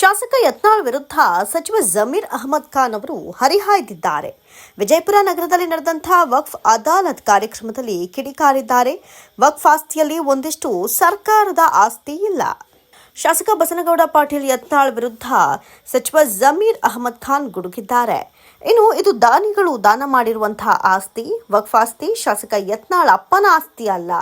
ಶಾಸಕ ಯತ್ನಾಳ್ ವಿರುದ್ಧ ಸಚಿವ ಜಮೀರ್ ಅಹಮದ್ ಖಾನ್ ಅವರು ಹರಿಹಾಯ್ದಿದ್ದಾರೆ. ವಿಜಯಪುರ ನಗರದಲ್ಲಿ ನಡೆದಂತಹ ವಕ್ಫ್ ಅದಾಲತ್ ಕಾರ್ಯಕ್ರಮದಲ್ಲಿ ಕಿಡಿಕಾರಿದ್ದಾರೆ. ವಕ್ಫ್ ಆಸ್ತಿಯಲ್ಲಿ ಒಂದಿಷ್ಟು ಸರ್ಕಾರದ ಆಸ್ತಿ ಇಲ್ಲ. ಶಾಸಕ ಬಸನಗೌಡ ಪಾಟೀಲ್ ಯತ್ನಾಳ್ ವಿರುದ್ಧ ಸಚಿವ ಜಮೀರ್ ಅಹಮದ್ ಖಾನ್ ಗುಡುಗಿದ್ದಾರೆ. ಇನ್ನು ಇದು ದಾನಿಗಳು ದಾನ ಮಾಡಿರುವಂತಹ ಆಸ್ತಿ, ವಕ್ಫ್ ಆಸ್ತಿ, ಶಾಸಕ ಯತ್ನಾಳ್ ಅಪ್ಪನ ಆಸ್ತಿ ಅಲ್ಲ.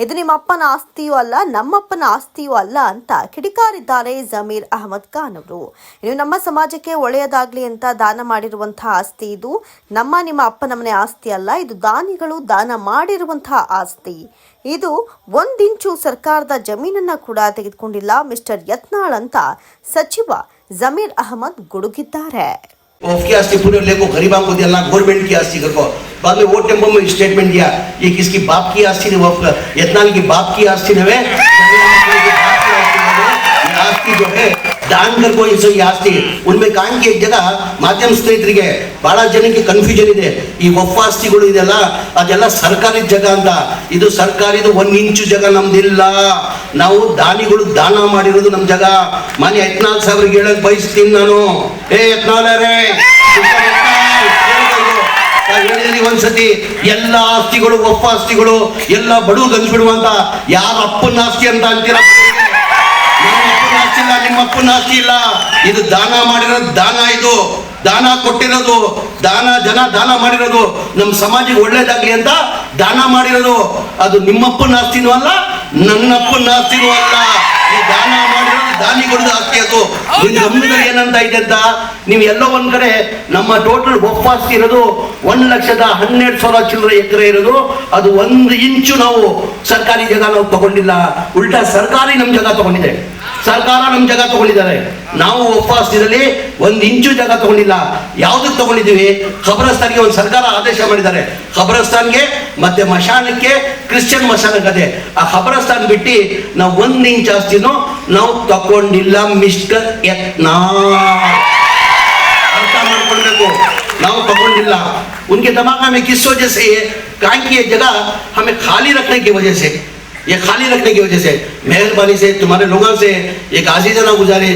ಇದು ನಿಮ್ಮ ಅಪ್ಪನ ಆಸ್ತಿಯೂ ಅಲ್ಲ, ನಮ್ಮಪ್ಪನ ಆಸ್ತಿಯೂ ಅಲ್ಲ ಅಂತ ಕಿಡಿಕಾರಿದ್ದಾರೆ ಜಮೀರ್ ಅಹಮದ್ ಖಾನ್ ಅವರು. ಇನ್ನು ನಮ್ಮ ಸಮಾಜಕ್ಕೆ ಒಳ್ಳೆಯದಾಗ್ಲಿ ಅಂತ ದಾನ ಮಾಡಿರುವಂತಹ ಆಸ್ತಿ ಇದು. ನಮ್ಮ ನಿಮ್ಮ ಅಪ್ಪನ ಮನೆ ಆಸ್ತಿ ಅಲ್ಲ, ಇದು ದಾನಿಗಳು ದಾನ ಮಾಡಿರುವಂತಹ ಆಸ್ತಿ. ಇದು ಒಂದಿಂಚು ಸರ್ಕಾರದ ಜಮೀನನ್ನ ಕೂಡ ತೆಗೆದುಕೊಂಡಿಲ್ಲ. ಮಿಸ್ಟರ್ ಯತ್ನಾಳ್ ಅಂತ ಸಚಿವ ಜಮೀರ್ ಅಹಮದ್ ಗುಡುಗಿದ್ದಾರೆ वफ की आस्ती पूरे लेको गरीबां को दिया ना गवर्नमेंट की आस्ती को बाद में वोट टेम्पो में स्टेटमेंट दिया ये किसकी बाप की आस्ती ने वफ यत्नाल की बाप की आस्ती ने वे ये आस्ती जो ದಾನಿಕರಿಗೆ ವಹಿಸೋ ಈ ಆಸ್ತಿ. ಉಣ್ಬೇಕು ಆಂಕಿ ಜಗ ಮಾಧ್ಯಮ ಸ್ನೇಹಿತರಿಗೆ ಬಹಳ ಜನಕ್ಕೆ ಕನ್ಫ್ಯೂಷನ್ ಇದೆ. ಈ ಒಪ್ಪ ಆಸ್ತಿಗಳು ಇದೆಲ್ಲ, ಅದೆಲ್ಲ ಸರ್ಕಾರಿ ಜಗ ಅಂತ. ಇದು ಸರ್ಕಾರಿದು ಒಂದು ಇಂಚು ಜಗ ನಮ್ದಿಲ್ಲ. ನಾವು ದಾನಿಗಳು ದಾನ ಮಾಡಿರೋದು ನಮ್ಮ ಜಗ. ಮನೆ ಹದಿನಾಲ್ಕು ಸಾವಿರ ಹೇಳಕ್ ಬಯಸ್ತೀನಿ ನಾನು. ಏ ಯತ್ನಾಳರೇ ಒಂದ್ಸತಿ, ಎಲ್ಲ ಆಸ್ತಿಗಳು ಒಪ್ಪ ಆಸ್ತಿಗಳು ಎಲ್ಲ ಬಡವು ಗಂಜು ಬಿಡುವಂತ, ಯಾರ ಅಪ್ಪನ ಆಸ್ತಿ ಅಂತ ಅಂತೀರ? ಅಪ್ಪನ ಆಸ್ತಿ ಇಲ್ಲ ಇದು ದಾನ ಮಾಡಿರೋದು ದಾನ ಇದು. ದಾನ ಕೊಟ್ಟಿರೋದು ದಾನ ಜನ ದಾನ ಮಾಡಿರೋದು ನಮ್ಮ ಸಮಾಜಕ್ಕೆ ಒಳ್ಳೇದಾಗ್ಲಿ ಅಂತ ದಾನ ಮಾಡಿರೋದು. ಅದು ನಿಮ್ಮಪ್ಪನ ಆಸ್ತಿನೂ ಅಲ್ಲ ನನ್ನಪ್ಪನ ಆಸ್ತಿನೂ ಅಲ್ಲ. ಈ ದಾನ ಮಾಡಿರೋದು ದಾನಿಗಳದ್ದು ಆಸ್ತಿ ಅದು. ಗಮನದಲ್ಲಿ ಏನಂತ ಇದೆ ಅಂತ ನೀವು ಎಲ್ಲೋ ಒಂದ್ ಕಡೆ ನಮ್ಮ ಟೋಟಲ್ ಒಪ್ಪಾಸ್ತಿ ಇರೋದು ಒಂದ್ ಲಕ್ಷದ ಹನ್ನೆರಡು ಸಾವಿರ ಚಿಲ್ಲರೆ ಎಕರೆ ಇರೋದು. ಅದು ಒಂದು ಇಂಚು ನಾವು ಸರ್ಕಾರಿ ಜಾಗ ನಾವು ತಗೊಂಡಿಲ್ಲ. ಉಲ್ಟಾ ಸರ್ಕಾರಿ ನಮ್ ಜಾಗ ತಗೊಂಡಿದೆ. ಸರ್ಕಾರ ನಮ್ ಜಾಗ ತಗೊಂಡಿದ್ದಾರೆ ನಾವು ಒಪ್ಪಾಸ್ತಿದಲ್ಲಿ ಒಂದ್ ಇಂಚು ಜಾಗ ತಗೊಂಡಿಲ್ಲ ಯಾವ್ದಕ್ಕೆ ತಗೊಂಡಿದ್ದೀವಿ ಖಬರಸ್ತಾನ್ಗೆ ಒಂದು ಸರ್ಕಾರ ಆದೇಶ ಮಾಡಿದ್ದಾರೆ ಖಬರಸ್ತಾನ್ಗೆ ಮತ್ತೆ ಮಶಾನಕ್ಕೆ ಕ್ರಿಶ್ಚಿಯನ್ ಮಶಾನಕ್ಕದೆ ಆ ಖಬರಸ್ತಾನ್ ಬಿಟ್ಟು ನಾವು ಒಂದ್ ಇಂಚ್ ಆಸ್ತಿನೂ ನಾವು ತಗೊಂಡಿಲ್ಲ ಮಿಸ್ಟರ್ ಯತ್ನಾ अर्थ ಮಾಡ್ಕೊಳ್ಬೇಕು ನಾವು ತಗೊಂಡಿಲ್ಲ उनके दिमाग में किस वजह से ये काहे की ये जगह हमें खाली रखने की वजह से ये खाली रखने की वजह से मेहरबानी से तुम्हारे लोगों से एक आजीजना गुजारे।